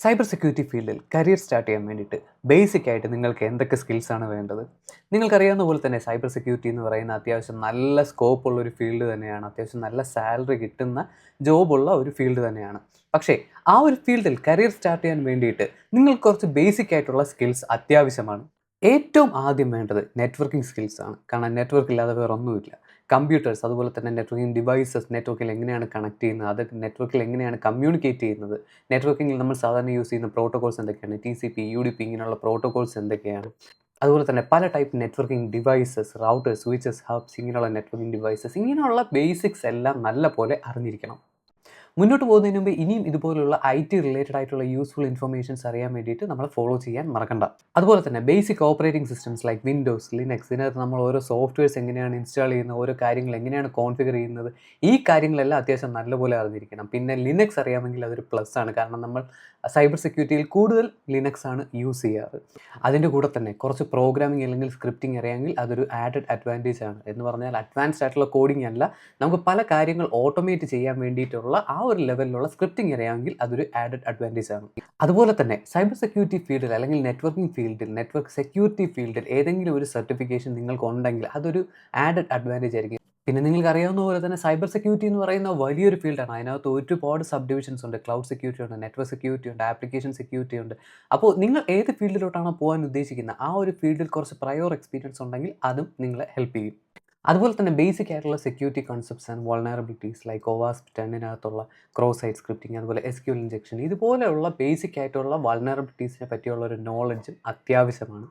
Cyber security ഫീൽഡിൽ career start ചെയ്യാൻ വേണ്ടിയിട്ട് ബേസിക് ആയിട്ട് നിങ്ങൾക്ക് എന്തൊക്കെ സ്കിൽസ് ആണ് വേണ്ടത്? നിങ്ങൾക്കറിയാവുന്ന പോലെ തന്നെ സൈബർ സെക്യൂരിറ്റി എന്ന് പറയുന്ന അത്യാവശ്യം നല്ല സ്കോപ്പ് ഉള്ള ഒരു ഫീൽഡ് തന്നെയാണ്. അത്യാവശ്യം നല്ല സാലറി കിട്ടുന്ന ജോബുള്ള ഒരു ഫീൽഡ് തന്നെയാണ്. പക്ഷേ ആ ഒരു ഫീൽഡിൽ കരിയർ സ്റ്റാർട്ട് ചെയ്യാൻ വേണ്ടിയിട്ട് നിങ്ങൾക്ക് കുറച്ച് ബേസിക് ആയിട്ടുള്ള സ്കിൽസ് അത്യാവശ്യമാണ്. ഏറ്റവും ആദ്യം വേണ്ടത് നെറ്റ്വർക്കിംഗ് സ്കിൽസാണ് കാരണം നെറ്റ്വർക്ക് ഇല്ലാതെ വേറെ ഒന്നുമില്ല കമ്പ്യൂട്ടേഴ്സ് അതുപോലെ തന്നെ നെറ്റ്വർക്കിംഗ് ഡിവൈസസ് നെറ്റ്വർക്കിൽ എങ്ങനെയാണ് കണക്ട് ചെയ്യുന്നത് അത് നെറ്റ്വർക്കിൽ എങ്ങനെയാണ് കമ്മ്യൂണിക്കേറ്റ് ചെയ്യുന്നത്. നെറ്റ്വർക്കിങ്ങിൽ നമ്മൾ സാധാരണ യൂസ് ചെയ്യുന്ന പ്രോട്ടോകോൾസ് എന്തൊക്കെയാണ്? T C P U D P ഇങ്ങനെയുള്ള പ്രോട്ടോകോൾസ് എന്തൊക്കെയാണ്? അതുപോലെ തന്നെ പല type networking devices routers switches hubs ഇങ്ങനെയുള്ള നെറ്റ്വർക്കിംഗ് ഡിവൈസസ് ഇങ്ങനെയുള്ള ബേസിക്സ് എല്ലാം നല്ല പോലെ അറിഞ്ഞിരിക്കണം. മുന്നോട്ട് പോകുന്നതിന് മുമ്പ് ഇനിയും ഇതുപോലുള്ള ഐ ടി റിലേറ്റഡ് ആയിട്ടുള്ള യൂസ്ഫുൾ ഇൻഫർമേഷൻസ് അറിയാൻ വേണ്ടിയിട്ട് നമ്മൾ ഫോളോ ചെയ്യാൻ മറക്കണ്ട. അതുപോലെ തന്നെ basic operating systems like Windows Linux ഇതിനകത്ത് നമ്മൾ ഓരോ സോഫ്റ്റ്വെയർസ് എങ്ങനെയാണ് ഇൻസ്റ്റാൾ ചെയ്യുന്നത് ഓരോ കാര്യങ്ങൾ എങ്ങനെയാണ് കോൺഫിഗർ ചെയ്യുന്നത് ഈ കാര്യങ്ങളെല്ലാം അത്യാവശ്യം നല്ലപോലെ അറിഞ്ഞിരിക്കണം. പിന്നെ ലിനക്സ് അറിയാമെങ്കിൽ അതൊരു പ്ലസ് ആണ്. കാരണം നമ്മൾ സൈബർ സെക്യൂരിറ്റിയിൽ കൂടുതൽ ലിനക്സ് ആണ് യൂസ് ചെയ്യാറ്. അതിന്റെ കൂടെ തന്നെ കുറച്ച് പ്രോഗ്രാമിംഗ് അല്ലെങ്കിൽ സ്ക്രിപ്റ്റിംഗ് അറിയാമെങ്കിൽ അതൊരു ആഡഡ് അഡ്വാന്റേജ് ആണ്. എന്ന് പറഞ്ഞാൽ അഡ്വാൻസ്ഡ് ആയിട്ടുള്ള കോഡിംഗ് അല്ല. നമുക്ക് പല കാര്യങ്ങൾ ഓട്ടോമേറ്റ് ചെയ്യാൻ വേണ്ടിയിട്ടുള്ള ആ ഒരു ലെവലിലുള്ള സ്ക്രിപ്റ്റിംഗ് അറിയാമെങ്കിൽ അതൊരു ആഡഡ് അഡ്വാന്റേജ് ആണ്. അതുപോലെ തന്നെ സൈബർ സെക്യൂരിറ്റി ഫീൽഡിൽ അല്ലെങ്കിൽ നെറ്റ്വർക്കിംഗ് ഫീൽഡിൽ നെറ്റ്വർക്ക് സെക്യൂരിറ്റി ഫീൽഡിൽ ഏതെങ്കിലും ഒരു സർട്ടിഫിക്കേഷൻ നിങ്ങൾക്ക് ഉണ്ടെങ്കിൽ അതൊരു ആഡഡ് അഡ്വാന്റേജ് ആയിരിക്കും. പിന്നെ നിങ്ങൾക്ക് അറിയാവുന്ന പോലെ തന്നെ സൈബർ സെക്യൂരിറ്റി എന്ന് പറയുന്ന വലിയൊരു ഫീൽഡാണ് അതിനകത്ത് ഒരുപാട് സബ് ഡിവിഷൻസ് ഉണ്ട്. ക്ലൗഡ് സെക്യൂരിറ്റി ഉണ്ട് നെറ്റ്വർക്ക് സെക്യൂരിറ്റി ഉണ്ട് ആപ്ലിക്കേഷൻ സെക്യൂരിറ്റി ഉണ്ട്. അപ്പോൾ നിങ്ങൾ ഏത് ഫീൽഡിലോട്ടാണ് പോകാൻ ഉദ്ദേശിക്കുന്നത് ആ ഒരു ഫീൽഡിൽ കുറച്ച് പ്രയോർ എക്സ്പീരിയൻസ് ഉണ്ടെങ്കിൽ അതും നിങ്ങളെ ഹെൽപ്പ് ചെയ്യും. അതുപോലെ തന്നെ ബേസിക് ആയിട്ടുള്ള security concepts and vulnerabilities like ഓവാസ് ടെന്നിനകത്തുള്ള ക്രോസ് സൈറ്റ് സ്ക്രിപ്റ്റിംഗ് അതുപോലെ എസ് ക്യൂൽ ഇഞ്ചെക്ഷൻ ഇതുപോലെയുള്ള ബേസിക് ആയിട്ടുള്ള വൾണറബിലിറ്റീസിനെ പറ്റിയുള്ള ഒരു നോളജും അത്യാവശ്യമാണ്.